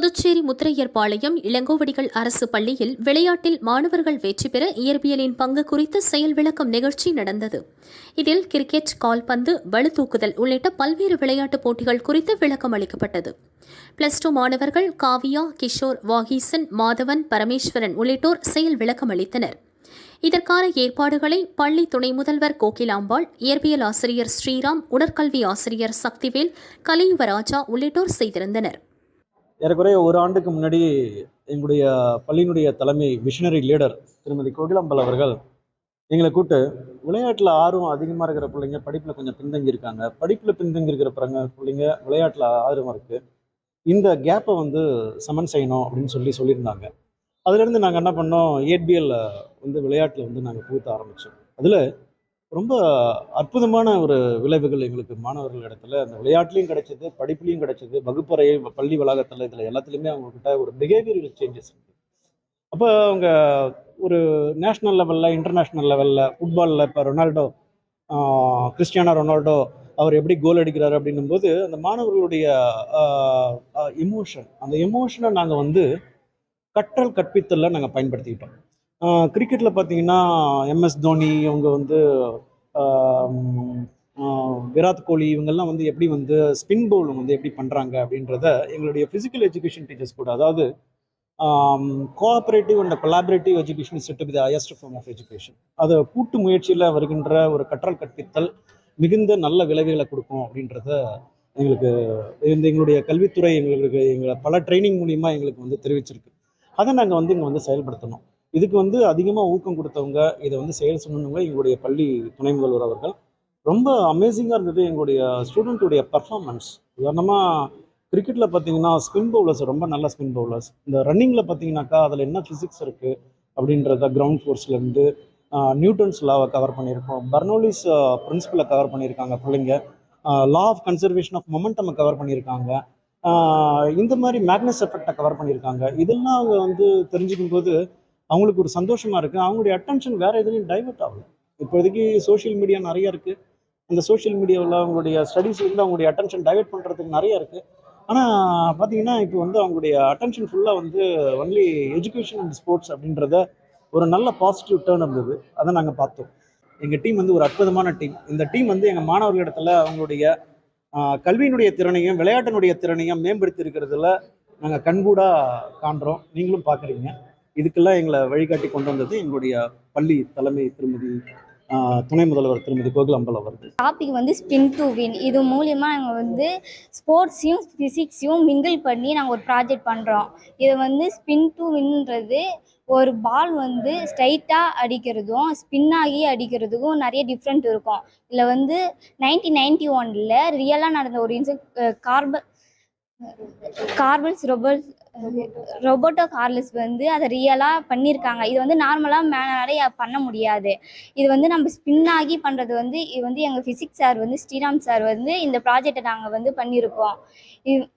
புதுச்சேரி முத்திரையர்பாளையம் இளங்கோவடிகள் அரசு பள்ளியில் விளையாட்டில் மாணவர்கள் வெற்றி பெற இயற்பியலின் பங்கு குறித்த செயல் விளக்கம் நிகழ்ச்சி நடந்தது. இதில் கிரிக்கெட் கால்பந்து வலுதூக்குதல் உள்ளிட்ட பல்வேறு விளையாட்டுப் போட்டிகள் குறித்து விளக்கம் அளிக்கப்பட்டது. பிளஸ் டூ மாணவர்கள் காவியா கிஷோர் வாகீசன் மாதவன் பரமேஸ்வரன் உள்ளிட்டோர் செயல் விளக்கம் அளித்தனர். இதற்கான ஏற்பாடுகளை பள்ளி துணை முதல்வர் கோகிலாம்பாள் இயற்பியல் ஆசிரியர் ஸ்ரீராம் உடற்கல்வி ஆசிரியர் சக்திவேல் கலியுவராஜா உள்ளிட்டோர் செய்திருந்தனர். ஏறக்குறைய ஒரு ஆண்டுக்கு முன்னாடி எங்களுடைய பள்ளியினுடைய தலைமை மிஷினரி லீடர் திருமதி கோகிலாம்பல் அவர்கள் எங்களை கூப்பிட்டு விளையாட்டில் ஆர்வம் அதிகமாக இருக்கிற பிள்ளைங்க படிப்பில் கொஞ்சம் பின்தங்கி இருக்காங்க. படிப்பில் பின்தங்கி இருக்கிற பிறங்க பிள்ளைங்க விளையாட்டில் ஆர்வம் இருக்குது இந்த கேப்பை வந்து சமன் செய்யணும் அப்படின்னு சொல்லி சொல்லியிருந்தாங்க. அதுலேருந்து நாங்கள் என்ன பண்ணோம் ஏட்பிஎல் வந்து விளையாட்டில் வந்து நாங்கள் புகுத்த ஆரம்பித்தோம் அதில் ரொம்ப அற்புதமான ஒரு விளைவுகள் எங்களுக்கு மாணவர்கள் இடத்துல. அந்த விளையாட்டுலையும் கிடைச்சது படிப்புலையும் கிடைச்சது வகுப்பறை பள்ளி வளாகத்தில் இதில் எல்லாத்துலேயுமே அவங்கக்கிட்ட ஒரு பிஹேவியரல் சேஞ்சஸ் இருக்குது அப்போ அவங்க ஒரு நேஷ்னல் லெவலில் இன்டர்நேஷ்னல் லெவலில் ஃபுட்பாலில் இப்போ ரொனால்டோ ஆஹ், கிறிஸ்டியானோ ரொனால்டோ அவர் எப்படி கோல் அடிக்கிறார் அப்படின்னும் போது அந்த மாணவர்களுடைய எமோஷன் அந்த எமோஷனை நாங்கள் வந்து கற்றல் கற்பித்தலில் நாங்கள் பயன்படுத்திக்கிட்டோம். கிரிக்கெட்டில் பார்த்தீங்கன்னா எம்எஸ் தோனி அவங்க வந்து விராட் கோலி இவங்கெல்லாம் வந்து எப்படி வந்து ஸ்பின் பவுலிங் வந்து எப்படி பண்ணுறாங்க அப்படின்றத எங்களுடைய ஃபிசிக்கல் எஜுகேஷன் டீச்சர்ஸ் கூட அதாவது cooperative and collaborative education set the highest form of education அதை கூட்டு முயற்சியில் வருகின்ற ஒரு கற்றல் கற்பித்தல் மிகுந்த நல்ல விளைவுகளை கொடுக்கும் அப்படின்றத எங்களுக்கு இந்த எங்களுடைய கல்வித்துறை எங்களுக்கு எங்களை பல ட்ரைனிங் மூலியமாக எங்களுக்கு வந்து தெரிவிச்சிருக்கு. அதை நாங்கள் வந்து இங்கே வந்து செயல்படுத்தணும். இதுக்கு வந்து அதிகமாக ஊக்கம் கொடுத்தவங்க இதை வந்து செயல் சொன்னவங்க எங்களுடைய பள்ளி துணை முதல்வர் அவர்கள். ரொம்ப அமேசிங்காக இருந்தது எங்களுடைய ஸ்டூடெண்ட்டுடைய பர்ஃபார்மன்ஸ் உதாரணமாக கிரிக்கெட்டில் பார்த்தீங்கன்னா ஸ்பின் பவுலர்ஸ் ரொம்ப நல்ல ஸ்பின் பவுலர்ஸ் இந்த ரன்னிங்கில் பார்த்தீங்கன்னாக்கா அதில் என்ன ஃபிசிக்ஸ் இருக்குது அப்படின்றத கிரவுண்ட் ஃபோர்ஸ்லேருந்து நியூட்டன்ஸ் லாவை கவர் பண்ணியிருக்கோம். பர்னோலிஸ் பிரின்சிபலை கவர் பண்ணியிருக்காங்க பிள்ளைங்க. Law of conservation of momentum cover பண்ணியிருக்காங்க. இந்த மாதிரி மேக்னஸ் எஃபெக்டை கவர் பண்ணியிருக்காங்க. இதெல்லாம் அவங்க வந்து தெரிஞ்சுக்கும் போது அவங்களுக்கு ஒரு சந்தோஷமாக இருக்குது அவங்களுடைய அட்டென்ஷன் வேறு எதுலையும் டைவெர்ட் ஆகல. இப்போதைக்கு சோஷியல் மீடியா நிறைய இருக்குது அந்த சோஷியல் மீடியாவில் அவங்களுடைய ஸ்டடீஸ் வந்து அவங்களுடைய அட்டென்ஷன் டைவெர்ட் பண்ணுறதுக்கு நிறைய இருக்குது ஆனால் பார்த்தீங்கன்னா இப்போ வந்து அவங்களுடைய அட்டென்ஷன் ஃபுல்லாக வந்து ஒன்லி எஜுகேஷன் அண்ட் ஸ்போர்ட்ஸ் அப்படின்றத ஒரு நல்ல பாசிட்டிவ் டேர்ன் இருந்தது. அதை நாங்கள் பார்த்தோம். எங்கள் டீம் வந்து ஒரு அற்புதமான டீம் இந்த டீம் வந்து எங்கள் மாணவர்களிடத்துல அவங்களுடைய கல்வியினுடைய திறனையும் விளையாட்டினுடைய திறனையும் மேம்படுத்தி இருக்கிறதுல நாங்கள் கண்கூடாக காண்றோம். நீங்களும் பார்க்குறீங்க. இதுக்கெல்லாம் எங்களை வழிகாட்டி கொண்டு வந்தது எங்களுடைய பள்ளி தலைமை திருமதி துணை முதல்வர் திருமதி கோகுலம்பல் அவர்கள். டாபிக் வந்து ஸ்பின் டு வின் இது மூலியமா நாங்கள் வந்து ஸ்போர்ட்ஸையும் ஃபிசிக்ஸையும் மிங்கிள் பண்ணி நாங்கள் ஒரு ப்ராஜெக்ட் பண்ணுறோம் இது வந்து ஸ்பின் டு வின்ன்றது ஒரு பால் வந்து ஸ்ட்ரைட்டாக அடிக்கிறதும் ஸ்பின் ஆகி அடிக்கிறதுக்கும் நிறைய டிஃப்ரெண்ட் இருக்கும். இதில் வந்து நைன்டீன் நைன்டி ஒனில் ரியலாக நடந்த ஒரு இன்சிட் carbon carbons robot Roberto Carlos வந்து அதை ரியலாக பண்ணியிருக்காங்க. இது வந்து நார்மலாக மேனாலே பண்ண முடியாது. இது வந்து நம்ம ஸ்பின் ஆகி பண்ணுறது வந்து இது வந்து எங்கள் ஃபிசிக்ஸ் சார் வந்து ஸ்ரீராம் சார் வந்து இந்த ப்ராஜெக்டை நாங்கள் வந்து பண்ணியிருக்கோம். இது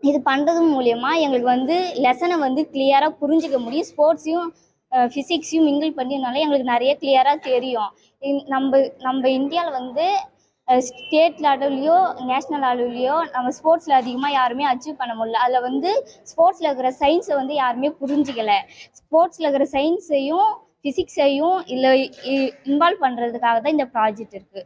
இது பண்ணுறது மூலயமா எங்களுக்கு வந்து லெசனை வந்து கிளியராக புரிஞ்சிக்க முடியும். ஸ்போர்ட்ஸையும் ஃபிசிக்ஸையும் மிங்கிள் பண்ணினால எங்களுக்கு நிறைய கிளியராக தெரியும். இந்- நம்ம நம்ம இந்தியாவில் வந்து ஸ்டேட் லெவல்லையோ நேஷ்னல் லெவல்லையோ நம்ம ஸ்போர்ட்ஸில் அதிகமாக யாருமே அச்சீவ் பண்ண முடியல. அதில் வந்து ஸ்போர்ட்ஸில் இருக்கிற சயின்ஸை வந்து யாருமே புரிஞ்சிக்கலை. ஸ்போர்ட்ஸில் இருக்கிற சயின்ஸையும் ஃபிசிக்ஸையும் இல்லை இன்வால்வ் பண்ணுறதுக்காக தான் இந்த ப்ராஜெக்ட் இருக்குது